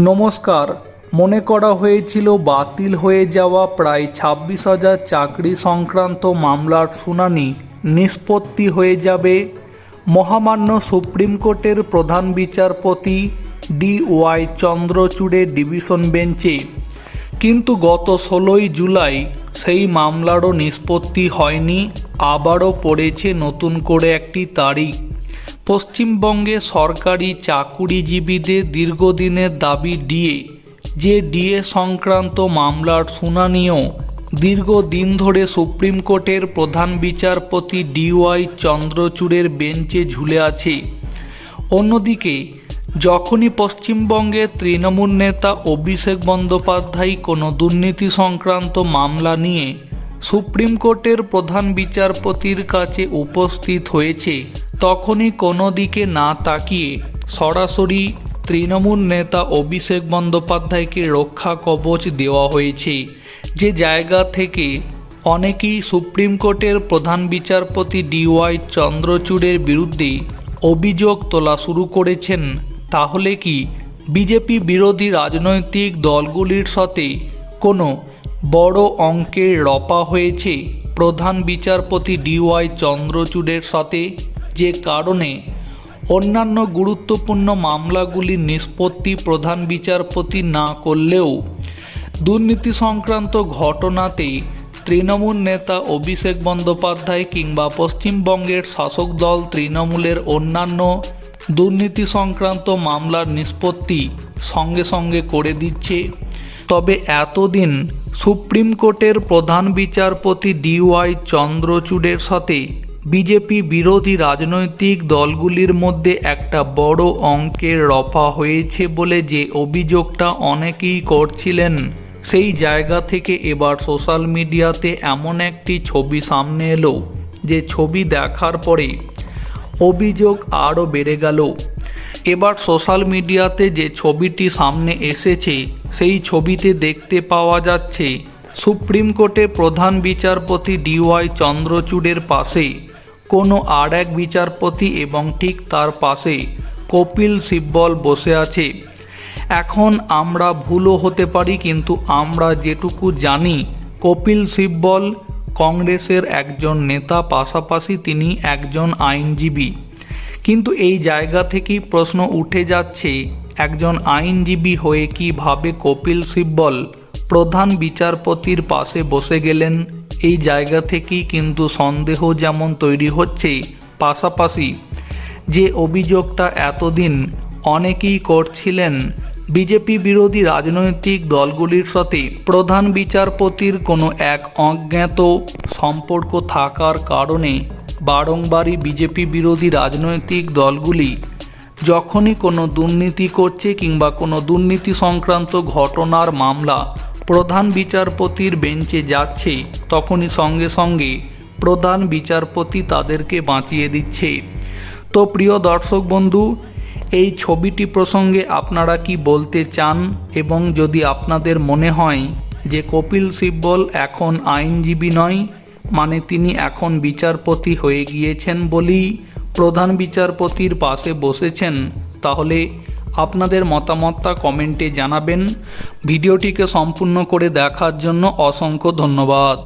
নমস্কার। মনে করা হয়েছিল বাতিল হয়ে যাওয়া প্রায় ছাব্বিশ হাজার চাকরি সংক্রান্ত মামলার শুনানি নিষ্পত্তি হয়ে যাবে। মহামান্য সুপ্রিম কোর্টের প্রধান বিচারপতি ডি ওয়াই চন্দ্রচূড়ের ডিভিশন বেঞ্চে। কিন্তু গত ষোলোই জুলাই সেই মামলারও নিষ্পত্তি হয়নি, আবারও পড়েছে নতুন করে একটি তারিখ। পশ্চিমবঙ্গে সরকারি চাকুরিজীবীদের দীর্ঘদিনের দাবি ডিএ, যে ডিএ সংক্রান্ত মামলার শুনানিও দীর্ঘদিন ধরে সুপ্রিম কোর্টের প্রধান বিচারপতি ডিওয়াই চন্দ্রচূড়ের বেঞ্চে ঝুলে আছে। অন্যদিকে, যখনই পশ্চিমবঙ্গের তৃণমূল নেতা অভিষেক বন্দ্যোপাধ্যায় কোনো দুর্নীতি সংক্রান্ত মামলা নিয়ে সুপ্রিম কোর্টের প্রধান বিচারপতির কাছে উপস্থিত হয়েছে তখনই কোনো দিকে না তাকিয়ে সরাসরি তৃণমূল নেতা অভিষেক বন্দ্যোপাধ্যায়কে রক্ষা কবচ দেওয়া হয়েছে। যে জায়গা থেকে অনেকেই সুপ্রিম কোর্টের প্রধান বিচারপতি ডিওয়াই চন্দ্রচূড়ের বিরুদ্ধে অভিযোগ তোলা শুরু করেছেন, তাহলে কি বিজেপি বিরোধী রাজনৈতিক দলগুলির সাথে কোনো বড় অঙ্কের রপা হয়েছে? প্রধান বিচারপতি ডিওয়াই চন্দ্রচূড়ের সাথে যে কারণে অন্যান্য গুরুত্বপূর্ণ মামলাগুলির নিষ্পত্তি প্রধান বিচারপতি না করলেও দুর্নীতি সংক্রান্ত ঘটনাতে তৃণমূল নেতা অভিষেক বন্দ্যোপাধ্যায় কিংবা পশ্চিমবঙ্গের শাসক দল তৃণমূলের অন্যান্য দুর্নীতি সংক্রান্ত মামলার নিষ্পত্তি সঙ্গে সঙ্গে করে দিচ্ছে। তবে এতদিন সুপ্রিম কোর্টের প্রধান বিচারপতি ডিওয়াই চন্দ্রচূড়ের সাথে বিজেপি বিরোধী রাজনৈতিক দলগুলির মধ্যে একটা বড় অঙ্কের রফা হয়েছে বলে যে অভিযোগটা অনেকেই করছিলেন। সেই জায়গা থেকে এবার সোশ্যাল মিডিয়াতে এমন একটি ছবি সামনে এলো, যে ছবি দেখার পরে অভিযোগ আরও বেড়ে গেল। এবার সোশ্যাল মিডিয়াতে যে ছবিটি সামনে এসেছে, সেই ছবিতে দেখতে পাওয়া যাচ্ছে, সুপ্রিম কোর্টে প্রধান বিচারপতি ডিওয়াই চন্দ্রচূড়ের পাশে কোনো আর এক বিচারপতি এবং ঠিক তার পাশে কপিল সিব্বল বসে আছে। এখন আমরা ভুলও হতে পারি, কিন্তু আমরা যেটুকু জানি, কপিল সিব্বল কংগ্রেসের একজন নেতা, পাশাপাশি তিনি একজন আইনজীবী। কিন্তু এই জায়গা থেকেই প্রশ্ন উঠে যাচ্ছে, একজন আইনজীবী হয়ে কীভাবে কপিল সিব্বল প্রধান বিচারপতির পাশে বসে গেলেন? এই জায়গা থেকেই কিন্তু সন্দেহ যেমন তৈরি হচ্ছে, পাশাপাশি যে অভিযোগটা এতদিন অনেকেই করছিলেন, বিজেপি বিরোধী রাজনৈতিক দলগুলির সাথে প্রধান বিচারপতির কোনো এক অজ্ঞাত সম্পর্ক থাকার কারণে বারংবারই বিজেপি বিরোধী রাজনৈতিক দলগুলি যখনই কোনো দুর্নীতি করছে কিংবা কোনো দুর্নীতি সংক্রান্ত ঘটনার মামলা প্রধান বিচারপতির বেঞ্চে যাচ্ছে, তখনই সঙ্গে সঙ্গে প্রধান বিচারপতি তাদেরকে বাঁচিয়ে দিচ্ছে। তো প্রিয় দর্শক বন্ধু, এই ছবিটি প্রসঙ্গে আপনারা কি বলতে চান? এবং যদি আপনাদের মনে হয় যে কপিল সিব্বল এখন আইনজীবী নয় মানে তিনি এখন বিচারপতি হয়ে গিয়েছেন বলেই প্রধান বিচারপতির পাশে বসেছেন, তাহলে আপনাদের মতামতটা কমেন্টে জানাবেন। ভিডিওটিকে সম্পূর্ণ করে দেখার জন্য অসংখ্য ধন্যবাদ।